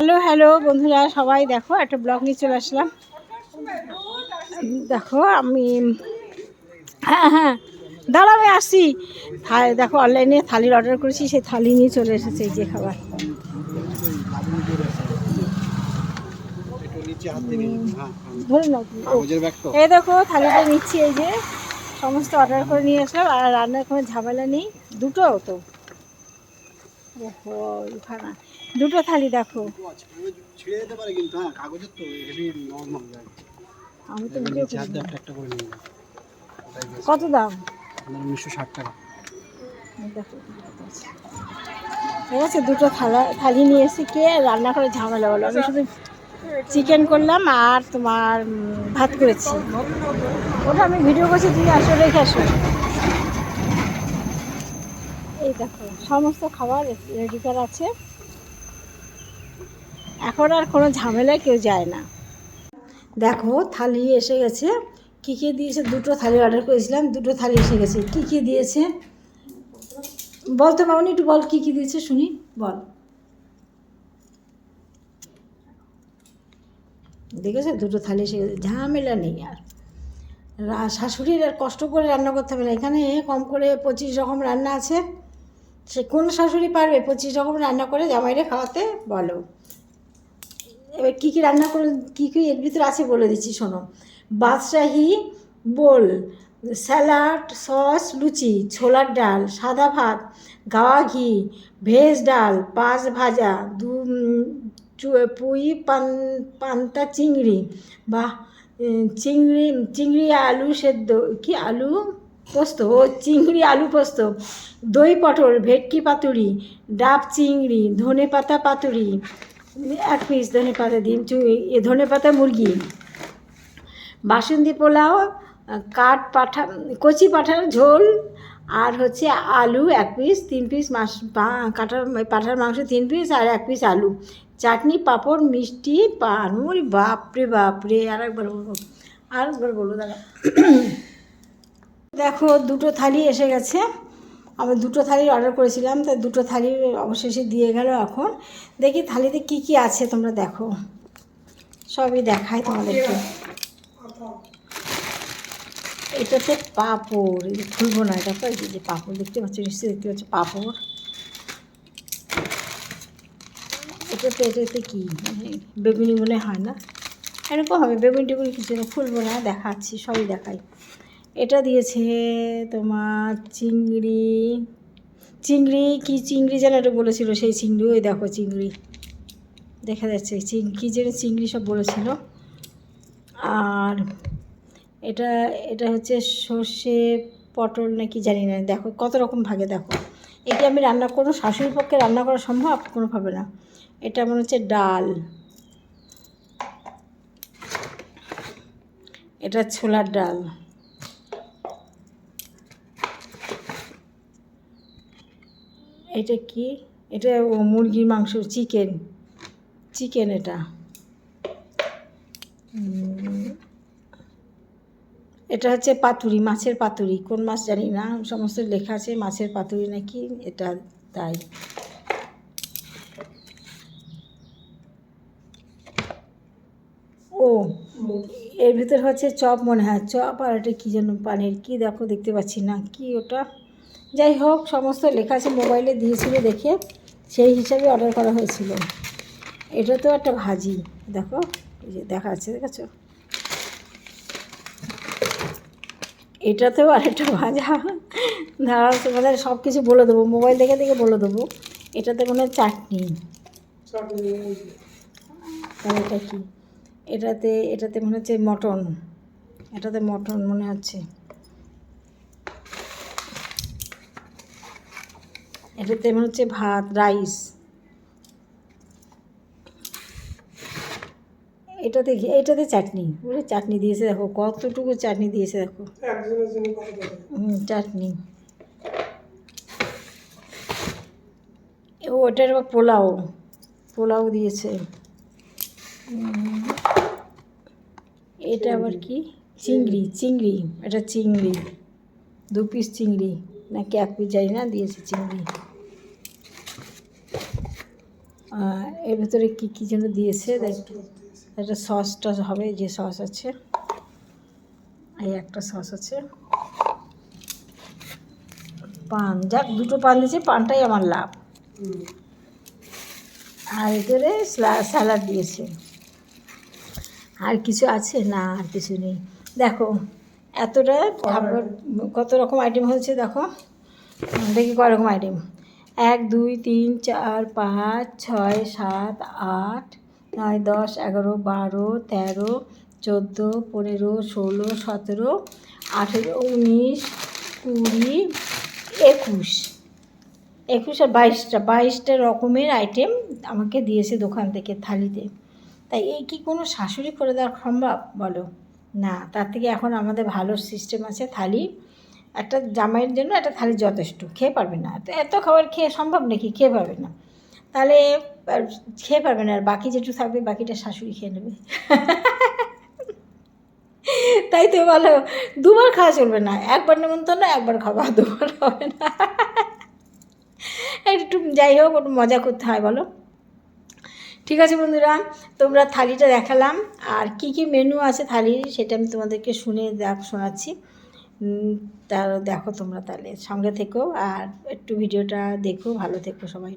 Hello hello বন্ধুরা, সবাই দেখো, একটা ব্লগ নিয়ে চলে আসলাম। দেখো, আমি হ্যাঁ হ্যাঁ আসছি। থা- দেখো অনলাইনে থালির অর্ডার করেছি, সেই থালি নিয়ে চলে এসেছে যে খাবার। এই দেখো, থালিটা নিচ্ছি, এই যে। সমস্ত অর্ডার করে নিয়ে আসলাম, আর রান্নার কোনো ঝামেলা নেই। দুটো তো। ওহো দুটো থালি দেখো। ছিঁড়ে যেতে পারে কিন্তু হ্যাঁ কাগজের তো হেভি নর্মাল আমি তো ভিডিও একটা একটা করে কত দাম? আপনার উনিশশো ষাট টাকা। দেখো ঠিক আছে দুটো থালা থালি নিয়ে এসে কে রান্না করে ঝামেলা হলো? আমি শুধু চিকেন করলাম আর তোমার ভাত করেছি। ওটা আমি ভিডিও করছি তুমি আসো রেখে আসো। এই দেখো, সমস্ত খাবার রেডি করা আছে। এখন আর কোনো ঝামেলায় কেউ যায় না। দেখো, থালি এসে গেছে। কী কী দিয়েছে? দুটো থালি অর্ডার করেছিলাম, দুটো থালি এসে গেছে। কী কী দিয়েছে? বল তো মামনি, একটু বল কী কী দিয়েছে, শুনি, বল। দেখেছ? দুটো থালি এসে গেছে। ঝামেলা নেই আর। শাশুড়ির আর কষ্ট করে রান্না করতে হবে না। এখানে কম করে পঁচিশ রকম রান্না আছে। সে কোন শাশুড়ি পারবে পঁচিশ রকম রান্না করে জামাইরে খাওয়াতে বলো। এবার কী কী রান্না করে, কী কী এর ভিতরে আছে বলে দিচ্ছি, শোনো। বাদশাহী, বোল, স্যালাড, সস, লুচি, ছোলার ডাল, সাদা ভাত, গাওয়া ঘি, ভেজ ডাল, পাঁচ ভাজা, দু পুঁই, পান, পান্তা, চিংড়ি। বা চিংড়ি চিংড়ি, আলু সেদ্ধ, কি আলু? পোস্ত ও চিংড়ি আলু পোস্ত, দই পটল, ভেটকি পাতুরি, ডাব চিংড়ি, ধনে পাতা পাতুরি, এক পিস ধনে পাতা দিন এ ধনে পাতা মুরগি, বাসন্তী পোলাও, কাঠ পাঠা, কচি পাঠার ঝোল, আর হচ্ছে আলু এক পিস তিন পিস মাস কাঁঠার পাঠার মাংস তিন পিস আর এক পিস আলু, চাটনি, পাঁপড়, মিষ্টি, পান বাপরে বাপরে আর একবার বলব আর একবার বলব দাদা। দেখো, দুটো থালি এসে গেছে। আমি দুটো থালির অর্ডার করেছিলাম তাই দুটো থালি অবশেষে দিয়ে গেল এখন। দেখি থালিতে কি কি আছে, তোমরা দেখো। সবই দেখায় তোমাদেরকে। এটাতে পাঁপড় খুলবো না এটা তো যে পাপড় দেখতে পাচ্ছ, নিশ্চয়ই দেখতে পাচ্ছ পাঁপড়। এটাতে এটাতে কি? বেগুনি মনে হয় না। এরকম হবে বেগুনি টেগুনি কিছু না খুলবো না, দেখাচ্ছি, সবই দেখাই। এটা দিয়েছে তোমার চিংড়ি। চিংড়ি, কি চিংড়ি যেন এটা বলেছিল, সেই চিংড়ি, ওই দেখো চিংড়ি। দেখা যাচ্ছে কী যেন চিংড়ি সব বলেছিল। আর এটা এটা হচ্ছে সর্ষে পটল নাকি জানি না, দেখো কত রকম ভাগে, দেখো। এটা আমি রান্না করব, শাশুড়ির পক্ষে রান্না করা সম্ভব? কোনোভাবে না। এটা মনে হচ্ছে ডাল। এটা ছোলার ডাল। এটা কি? এটা মুরগির মাংস চিকেন চিকেন এটা। এটা হচ্ছে পাতুরি, মাছের পাতুরি। কোন মাছ জানি না, সমস্ত লেখা আছে, মাছের পাতুরি নাকি? এটা তাই। ও, এর ভিতর হচ্ছে চপ মনে হয়। চপ আর এটা কী যেন পানির, কী দেখো দেখতে পাচ্ছি না। কি ওটা? যাই হোক, সমস্ত লেখা আছে মোবাইলে দিয়েছিল দেখে, সেই হিসাবে অর্ডার করা হয়েছিল। এটা তো একটা ভাজি, দেখো যে দেখা যাচ্ছে দেখেছ? এটাতেও আরেকটা ভাজা। দাঁড়াও, তোমাদের সব কিছু বলে দেবো, মোবাইল দেখে দেখে বলে দেবো। এটাতে মনে হয় চাটনি। এটা কি? এটাতে এটাতে মনে হচ্ছে মটন। এটাতে মটন মনে হচ্ছে। এটাতে মনে হচ্ছে ভাত রাইস। এটাতে এটাতে চাটনি। ওরে চাটনি দিয়েছে দেখো কতটুকু চাটনি দিয়েছে দেখো। হুম চাটনি। ও ওটার পোলাও। পোলাও দিয়েছে। এটা আবার কি? চিংড়ি চিংড়ি। এটা চিংড়ি। দু পিস চিংড়ি। নাকি এক পিস জানি না দিয়েছে চিংড়ি। এর ভেতরে কী কী যেন দিয়েছে? দেখ একটা সস টস হবে যে সস আছে। এই একটা সস আছে। পান যাক দুটো পান দিয়েছে পানটাই আমার লাভ। আর ভেতরে স্যালাড দিয়েছে। আর কিছু আছে? না আর কিছু নেই। দেখো এতটা খাবার কত রকম আইটেম হয়েছে দেখো। দেখি কয় রকম আইটেম এক, দুই, তিন, চার, পাঁচ, ছয়, সাত, আট, নয়, দশ, এগারো, বারো, তেরো, চোদ্দ, পনেরো, ষোলো, সতেরো, আঠেরো, উনিশ, কুড়ি, একুশ। একুশ আর বাইশটা বাইশটা রকমের আইটেম আমাকে দিয়েছে দোকান থেকে থালিতে। তাই এই কি কোনো শাশুড়ি করে দেওয়া সম্ভব? বলো। না, তার থেকে এখন আমাদের ভালো সিস্টেম আছে থালি। একটা জামাইয়ের জন্য একটা থালি যথেষ্ট, খেয়ে পারবে না। তো এত খাবার খেয়ে সম্ভব নাকি? খেয়ে পারবে না। তাহলে খেয়ে পারবে না, আর বাকি যেটু থাকবে বাকিটা শাশুড়ি খেয়ে নেবে। তাই তো বলো, দুবার খাওয়া চলবে না। একবার নেমন্তন্ন, একবার খাওয়া, দুবার হবে না। একটু যাই হোক, একটু মজা করতে হয়, বলো। ঠিক আছে বন্ধুরা, তোমরা থালিটা দেখালাম। আর কি কি মেনু আছে থালির, সেটা আমি তোমাদেরকে শুনে দেখ, শোনাচ্ছি। তা দেখো তোমরা তাহলে সঙ্গে থেকো আর একটু ভিডিওটা দেখো ভালো থেকো সবাই।